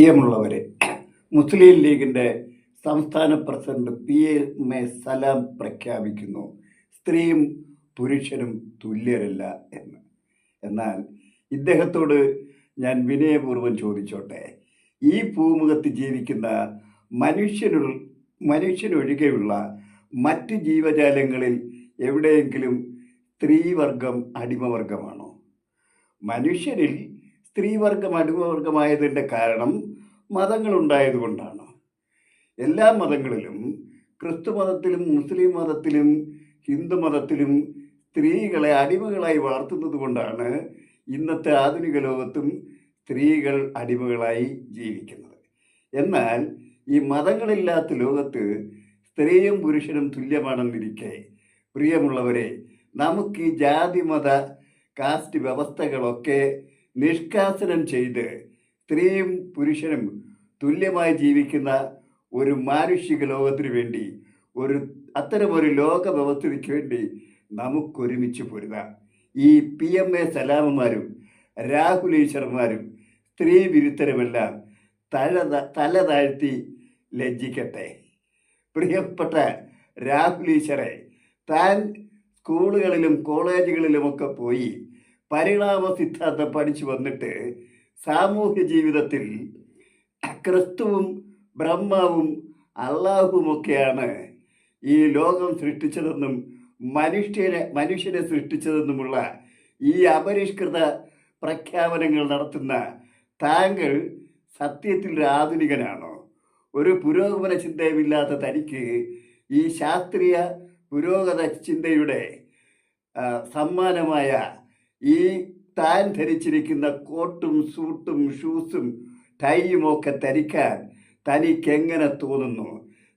പ്രിയമുള്ളവരെ മുസ്ലിം ലീഗിന്റെ സംസ്ഥാന president P. M. A Salam പ്രഖ്യാപിക്കുന്നു. സ്ത്രീയും പുരുഷനും തുല്യരല്ല എന്ന്. എന്നാൽ ഇദ്ദേഹത്തോട് ഞാൻ വിനയപൂർവം ചോദിച്ചോട്ടെ. ഈ ഭൂമുഖത്ത് ജീവിക്കുന്ന മനുഷ്യനു മനുഷ്യനൊഴികെയുള്ള മറ്റ് ജീവജാലങ്ങളിൽ എവിടെയെങ്കിലും സ്ത്രീവർഗം അടിമവർഗമാണോ? മനുഷ്യരിൽ സ്ത്രീവർഗം അടിമവർഗമായതിന്റെ കാരണം മതങ്ങളുണ്ടായതുകൊണ്ടാണ് എല്ലാ മതങ്ങളിലും ക്രിസ്തു മതത്തിലും മുസ്ലിം മതത്തിലും ഹിന്ദു മതത്തിലും സ്ത്രീകളെ അടിമകളായി വളർത്തുന്നത് കൊണ്ടാണ് ഇന്നത്തെ ആധുനിക ലോകത്തും സ്ത്രീകൾ അടിമകളായി ജീവിക്കുന്നത്. എന്നാൽ ഈ മതങ്ങളില്ലാത്ത ലോകത്ത് സ്ത്രീയും പുരുഷനും തുല്യമാണെന്നിരിക്കെ പ്രിയമുള്ളവരെ നമുക്ക് ഈ ജാതി മത കാസ്റ്റ് വ്യവസ്ഥകളൊക്കെ നിഷ്കാസനം ചെയ്ത് സ്ത്രീയും പുരുഷനും തുല്യമായി ജീവിക്കുന്ന ഒരു മാനുഷിക ലോകത്തിനു വേണ്ടി ഒരു അത്തരമൊരു ലോക വ്യവസ്ഥയ്ക്ക് വേണ്ടി നമുക്കൊരുമിച്ച് പൊരുതാം. ഈ പി എം എ സലാമന്മാരും രാഹുൽ ഈശ്വർമാരും സ്ത്രീ വിരുദ്ധരുമെല്ലാം തല തല താഴ്ത്തി ലജ്ജിക്കട്ടെ. പ്രിയപ്പെട്ട രാഹുൽ ഈശ്വറെ താൻ സ്കൂളുകളിലും കോളേജുകളിലുമൊക്കെ പോയി പരിണാമ സിദ്ധാന്തം പഠിച്ചു വന്നിട്ട് സാമൂഹ്യ ജീവിതത്തിൽ ക്രിസ്തുവും ബ്രഹ്മാവും അള്ളാഹുവുമൊക്കെയാണ് ഈ ലോകം സൃഷ്ടിച്ചതെന്നും മനുഷ്യനെ മനുഷ്യനെ സൃഷ്ടിച്ചതെന്നുമുള്ള ഈ അപരിഷ്കൃത പ്രഖ്യാപനങ്ങൾ നടത്തുന്ന താങ്കൾ സത്യത്തിൽ ഒരു ആധുനികനാണോ? ഒരു പുരോഗമന ചിന്തയുമില്ലാത്ത തനിക്ക് ഈ ശാസ്ത്രീയ പുരോഗത ചിന്തയുടെ സമ്മാനമായ ഈ താൻ ധരിച്ചിരിക്കുന്ന കോട്ടും സൂട്ടും ഷൂസും ടൈയും ഒക്കെ ധരിക്കാൻ തനിക്കെങ്ങനെ തോന്നുന്നു?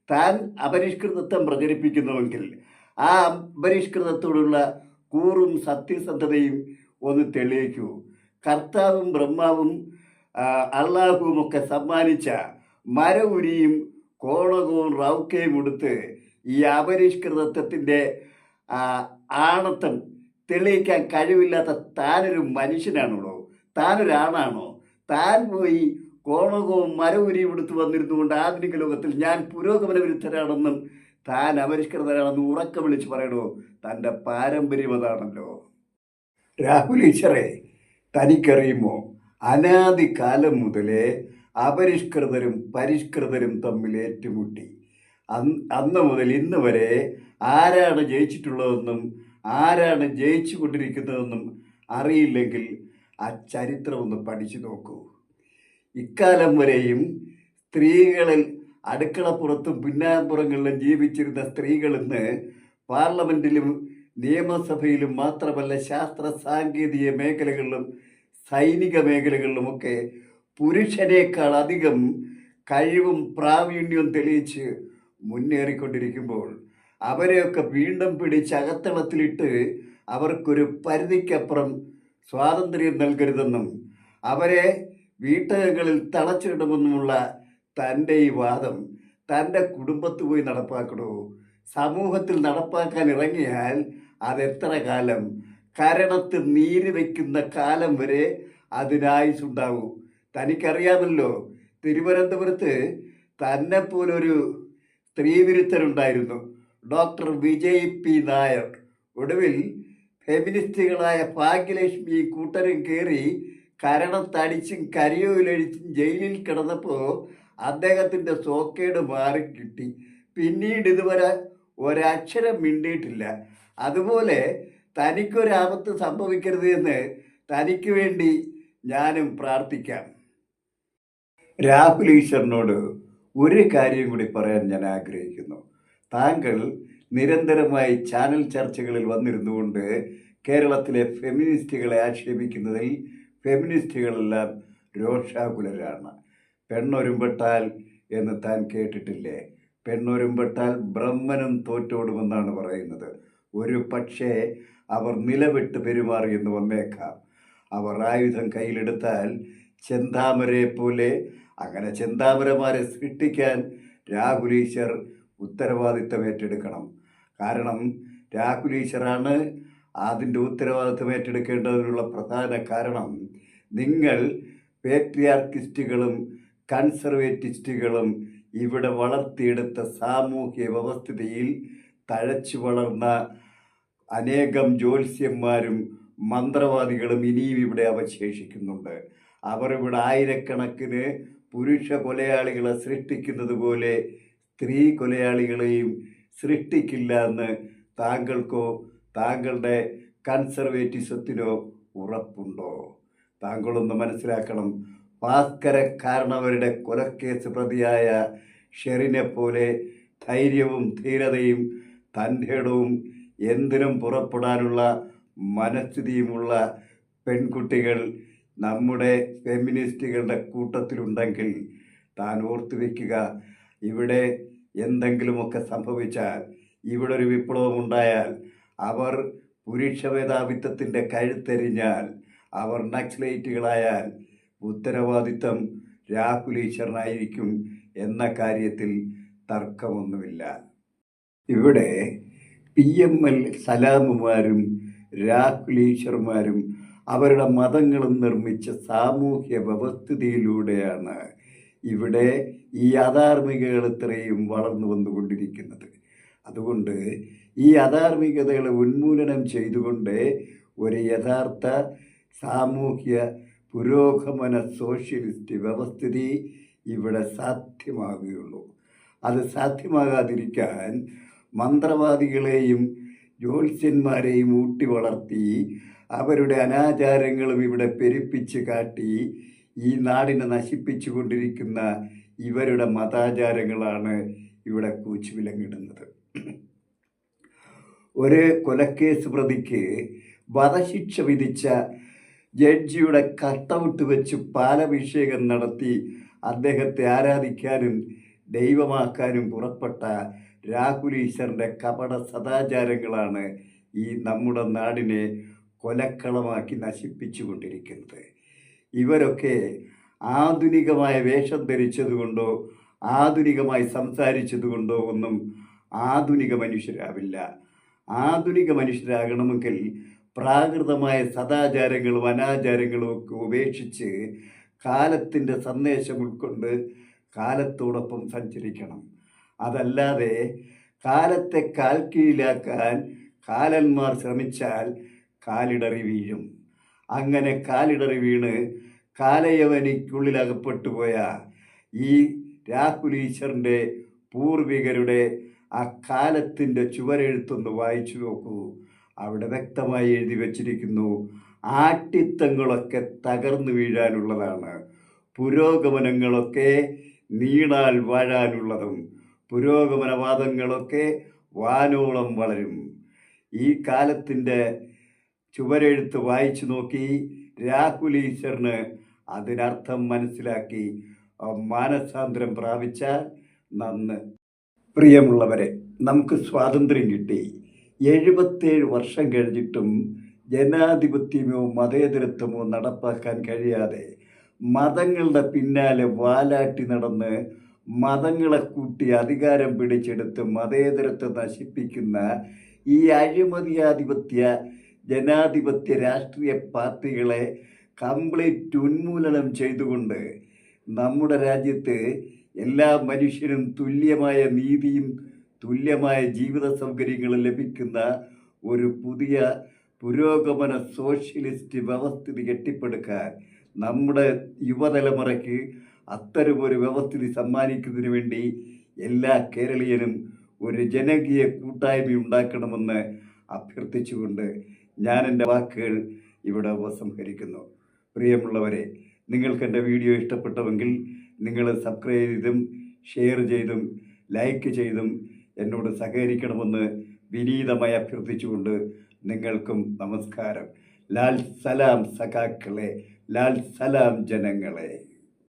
താൻ അപരിഷ്കൃതത്വം പ്രചരിപ്പിക്കുന്നുവെങ്കിൽ ആ അപരിഷ്കൃതത്തോടുള്ള കൂറും സത്യസന്ധതയും ഒന്ന് തെളിയിക്കൂ. കർത്താവും ബ്രഹ്മാവും അള്ളാഹുവും ഒക്കെ സമ്മാനിച്ച മരവുരിയും കോളകവും റൗക്കയും എടുത്ത് ഈ അപരിഷ്കൃതത്വത്തിന്റെ ആണത്വം തെളിയിക്കാൻ കഴിവില്ലാത്ത താനൊരു മനുഷ്യനാണോ താനൊരാണാണോ താൻ പോയി കോണകവും മരവുരിയും എടുത്തു വന്നിരുന്നുകൊണ്ട് ആധുനിക ലോകത്തിൽ ഞാൻ പുരോഗമന വിരുദ്ധരാണെന്നും താൻ അപരിഷ്കൃതരാണെന്നും ഉറക്കം വിളിച്ച് പറയണോ? തന്റെ പാരമ്പര്യം അതാണല്ലോ. രാഹുൽ ഈശ്വറെ തനിക്കറിയുമോ? അനാദി കാലം മുതലേ അപരിഷ്കൃതരും പരിഷ്കൃതരും തമ്മിൽ ഏറ്റുമുട്ടി. അന്ന് മുതൽ ഇന്ന് വരെ ആരാണ് ജയിച്ചിട്ടുള്ളതെന്നും ആരാണ് ജയിച്ചു കൊണ്ടിരിക്കുന്നതെന്നും അറിയില്ലെങ്കിൽ ആ ചരിത്രം ഒന്ന് പഠിച്ചു നോക്കൂ. ഇക്കാലം വരെയും സ്ത്രീകളിൽ അടുക്കളപ്പുറത്തും പിന്നാമ്പുറങ്ങളിലും ജീവിച്ചിരുന്ന സ്ത്രീകൾ ഇന്ന് പാർലമെന്റിലും നിയമസഭയിലും മാത്രമല്ല ശാസ്ത്ര സാങ്കേതിക മേഖലകളിലും സൈനിക മേഖലകളിലുമൊക്കെ പുരുഷനേക്കാൾ അധികം കഴിവും പ്രാവീണ്യവും തെളിയിച്ച് മുന്നേറിക്കൊണ്ടിരിക്കുമ്പോൾ അവരെയൊക്കെ വീണ്ടും പിടിച്ച് അകത്തളത്തിലിട്ട് അവർക്കൊരു പരിധിക്കപ്പുറം സ്വാതന്ത്ര്യം നൽകരുതെന്നും അവരെ വീട്ടകങ്ങളിൽ തളച്ചിടുമെന്നുമുള്ള തന്റെ ഈ വാദം തന്റെ കുടുംബത്ത് പോയി നടപ്പാക്കണോ? സമൂഹത്തിൽ നടപ്പാക്കാൻ ഇറങ്ങിയാൽ അതെത്ര കാലം? കരണത്ത് നീര് വയ്ക്കുന്ന കാലം വരെ അതിനായുസുണ്ടാവൂ. തനിക്കറിയാമല്ലോ തിരുവനന്തപുരത്ത് തന്നെപ്പോലൊരു സ്ത്രീവിരുദ്ധരുണ്ടായിരുന്നു. Doctor Vijay P Nair. ഒടുവിൽ ഫെമിനിസ്റ്റുകളായ ഭാഗ്യലക്ഷ്മി കൂട്ടരും കയറി കരണത്തടിച്ചും കരിയോയിലഴിച്ചും ജയിലിൽ കിടന്നപ്പോൾ അദ്ദേഹത്തിന്റെ സോക്കേട് മാറിക്കിട്ടി. പിന്നീട് ഇതുവരെ ഒരക്ഷരം മിണ്ടിയിട്ടില്ല. അതുപോലെ തനിക്കൊരാപത്ത് സംഭവിക്കരുത് എന്ന് തനിക്ക് വേണ്ടി ഞാനും പ്രാർത്ഥിക്കാം. രാഹുൽ ഈശ്വരനോട് ഒരു കാര്യം കൂടി പറയാൻ ഞാൻ ആഗ്രഹിക്കുന്നു. താങ്കൾ നിരന്തരമായി ചാനൽ ചർച്ചകളിൽ വന്നിരുന്നുകൊണ്ട് കേരളത്തിലെ ഫെമിനിസ്റ്റുകളെ ആക്ഷേപിക്കുന്നതിൽ ഫെമിനിസ്റ്റുകളെല്ലാം രോഷാകുലരാണ്. പെണ്ണൊരുമ്പെട്ടാൽ എന്ന് താൻ കേട്ടിട്ടില്ലേ? പെണ്ണൊരുമ്പെട്ടാൽ ബ്രഹ്മനും തോറ്റോടുമെന്നാണ് പറയുന്നത്. ഒരു പക്ഷേ അവർ നിലവിട്ട് പെരുമാറിയെന്ന് വന്നേക്കാം. അവർ ആയുധം കയ്യിലെടുത്താൽ ചെന്താമരയെ പോലെ അങ്ങനെ ചെന്താമരമാരെ സൃഷ്ടിക്കാൻ രാഹുൽ ഈശ്വർ ഉത്തരവാദിത്തം ഏറ്റെടുക്കണം. കാരണം രാഹുൽ ഈശ്വറാണ് അതിന്റെ ഉത്തരവാദിത്തം ഏറ്റെടുക്കേണ്ടതിനുള്ള പ്രധാന കാരണം. നിങ്ങൾ പേട്രിയാർക്കിസ്റ്റുകളും കൺസർവേറ്റിസ്റ്റുകളും ഇവിടെ വളർത്തിയെടുത്ത സാമൂഹ്യ വ്യവസ്ഥിതിയിൽ തഴച്ചു വളർന്ന അനേകം ജ്യോത്സ്യന്മാരും മന്ത്രവാദികളും ഇനിയും ഇവിടെ അവശേഷിക്കുന്നുണ്ട്. അവർ ഇവിടെ ആയിരക്കണക്കിന് പുരുഷ കൊലയാളികളെ സൃഷ്ടിക്കുന്നത് പോലെ സ്ത്രീ കൊലയാളികളെയും സൃഷ്ടിക്കില്ല എന്ന് താങ്കൾക്കോ താങ്കളുടെ കൺസർവേറ്റിസത്തിനോ ഉറപ്പുണ്ടോ? താങ്കളൊന്ന് മനസ്സിലാക്കണം. ഭാസ്കരക്കാരനവരുടെ കൊലക്കേസ് പ്രതിയായ ഷെറിനെ പോലെ ധൈര്യവും ധീരതയും തന്റെടവും എന്തിനും പുറപ്പെടാനുള്ള മനസ്ഥിതിയുമുള്ള പെൺകുട്ടികൾ നമ്മുടെ ഫെമിനിസ്റ്റുകളുടെ കൂട്ടത്തിലുണ്ടെങ്കിൽ താൻ ഓർത്തു വയ്ക്കുക ഇവിടെ എന്തെങ്കിലുമൊക്കെ സംഭവിച്ചാൽ ഇവിടെ ഒരു വിപ്ലവം ഉണ്ടായാൽ അവർ പുരുഷ മേധാവിത്വത്തിന്റെ കഴുത്തെരിഞ്ഞാൽ അവർ നക്സലൈറ്റുകളായാൽ ഉത്തരവാദിത്തം രാഹുൽ ഈശ്വരനായിരിക്കും എന്ന കാര്യത്തിൽ തർക്കമൊന്നുമില്ല. ഇവിടെ പി എം എൽ സലാമുമാരും രാഹുൽ ഈശ്വർമാരും അവരുടെ മതങ്ങളും നിർമ്മിച്ച സാമൂഹ്യ വ്യവസ്ഥിതിയിലൂടെയാണ് ഇവിടെ ഈ അധാർമികകൾ ഇത്രയും വളർന്നു വന്നുകൊണ്ടിരിക്കുന്നത്. അതുകൊണ്ട് ഈ അധാർമികതകളെ ഉന്മൂലനം ചെയ്തുകൊണ്ട് ഒരു യഥാർത്ഥ സാമൂഹ്യ പുരോഗമന സോഷ്യലിസ്റ്റ് വ്യവസ്ഥിതി ഇവിടെ സാധ്യമാകുകയുള്ളൂ. അത് സാധ്യമാകാതിരിക്കാൻ മന്ത്രവാദികളെയും ജ്യോത്സ്യന്മാരെയും ഊട്ടി വളർത്തി അവരുടെ അനാചാരങ്ങളും ഇവിടെ പെരുപ്പിച്ച് കാട്ടി ഈ നാടിനെ നശിപ്പിച്ചു കൊണ്ടിരിക്കുന്ന ഇവരുടെ മതാചാരങ്ങളാണ് ഇവിടെ കൂച്ചുവിലങ്ങിടുന്നത്. ഒരു കൊലക്കേസ് പ്രതിക്ക് വധശിക്ഷ വിധിച്ച ജഡ്ജിയുടെ കട്ടൗട്ട് വെച്ച് പാലഭിഷേകം നടത്തി അദ്ദേഹത്തെ ആരാധിക്കാനും ദൈവമാക്കാനും പുറപ്പെട്ട രാഹുൽ ഈശ്വറിന്റെ കപട സദാചാരങ്ങളാണ് ഈ നമ്മുടെ നാടിനെ കൊലക്കളമാക്കി നശിപ്പിച്ചു കൊണ്ടിരിക്കുന്നത് ഇവരൊക്കെ ആധുനികമായ വേഷം ധരിച്ചതുകൊണ്ടോ ആധുനികമായി സംസാരിച്ചതുകൊണ്ടോ ഒന്നും ആധുനിക മനുഷ്യരാവില്ല. ആധുനിക മനുഷ്യരാകണമെങ്കിൽ പ്രാകൃതമായ സദാചാരങ്ങളും അനാചാരങ്ങളും ഒക്കെ ഉപേക്ഷിച്ച് കാലത്തിന്റെ സന്ദേശം ഉൾക്കൊണ്ട് കാലത്തോടൊപ്പം സഞ്ചരിക്കണം. അതല്ലാതെ കാലത്തെ കാൽ കീഴിലാക്കാൻ കാലന്മാർ ശ്രമിച്ചാൽ കാലിടറി വീഴും. അങ്ങനെ കാലിടറി വീണ് കാലയവനിക്കുള്ളിലകപ്പെട്ടു പോയ ഈ രാഹുൽ പൂർവികരുടെ ആ കാലത്തിന്റെ ചുവരെഴുത്തൊന്ന് വായിച്ചു നോക്കൂ. അവിടെ വ്യക്തമായി എഴുതി വച്ചിരിക്കുന്നു ആട്ടിത്തങ്ങളൊക്കെ തകർന്നു വീഴാനുള്ളതാണ്. പുരോഗമനങ്ങളൊക്കെ നീണാൽ വാഴാനുള്ളതും പുരോഗമനവാദങ്ങളൊക്കെ വാനോളം വളരും. ഈ കാലത്തിന്റെ ചുവരെഴുത്ത് വായിച്ചു നോക്കി രാഹുൽ ഈശ്വറിന് അതിനർത്ഥം മനസ്സിലാക്കി മാനസാന്തരം പ്രാപിച്ച നന്ന്. പ്രിയമുള്ളവരെ നമുക്ക് സ്വാതന്ത്ര്യം കിട്ടി. എഴുപത്തേഴ് വർഷം കഴിഞ്ഞിട്ടും ജനാധിപത്യമോ മതേതരത്വമോ നടപ്പാക്കാൻ കഴിയാതെ മതങ്ങളുടെ പിന്നാലെ വാലാട്ടി നടന്ന് മതങ്ങളെ കൂട്ടി അധികാരം പിടിച്ചെടുത്ത് മതേതരത്വം നശിപ്പിക്കുന്ന ഈ അഴിമതിയാധിപത്യ ജനാധിപത്യ രാഷ്ട്രീയ പാർട്ടികളെ കംപ്ലീറ്റ് ഉന്മൂലനം ചെയ്തുകൊണ്ട് നമ്മുടെ രാജ്യത്ത് എല്ലാ മനുഷ്യരും തുല്യമായ നീതിയും തുല്യമായ ജീവിത സൗകര്യങ്ങളും ലഭിക്കുന്ന ഒരു പുതിയ പുരോഗമന സോഷ്യലിസ്റ്റ് വ്യവസ്ഥിതി കെട്ടിപ്പടുക്കാൻ നമ്മുടെ യുവതലമുറയ്ക്ക് അത്തരമൊരു വ്യവസ്ഥിതി സമ്മാനിക്കുന്നതിന് വേണ്ടി എല്ലാ കേരളീയനും ഒരു ജനകീയ കൂട്ടായ്മ ഉണ്ടാക്കണമെന്ന് അഭ്യർത്ഥിച്ചുകൊണ്ട് ഞാൻ എന്റെ വാക്കുകൾ ഇവിടെ ഉപസംഹരിക്കുന്നു. പ്രിയമുള്ളവരെ നിങ്ങൾക്ക് എന്റെ വീഡിയോ ഇഷ്ടപ്പെട്ടുവെങ്കിൽ നിങ്ങൾ സബ്സ്ക്രൈബ് ചെയ്തും ഷെയർ ചെയ്തും ലൈക്ക് ചെയ്തും എന്നോട് സഹകരിക്കണമെന്ന് വിനീതമായി അഭ്യർത്ഥിച്ചുകൊണ്ട് നിങ്ങൾക്കും നമസ്കാരം. ലാൽ സലാം സഖാക്കളെ ലാൽ സലാം ജനങ്ങളെ.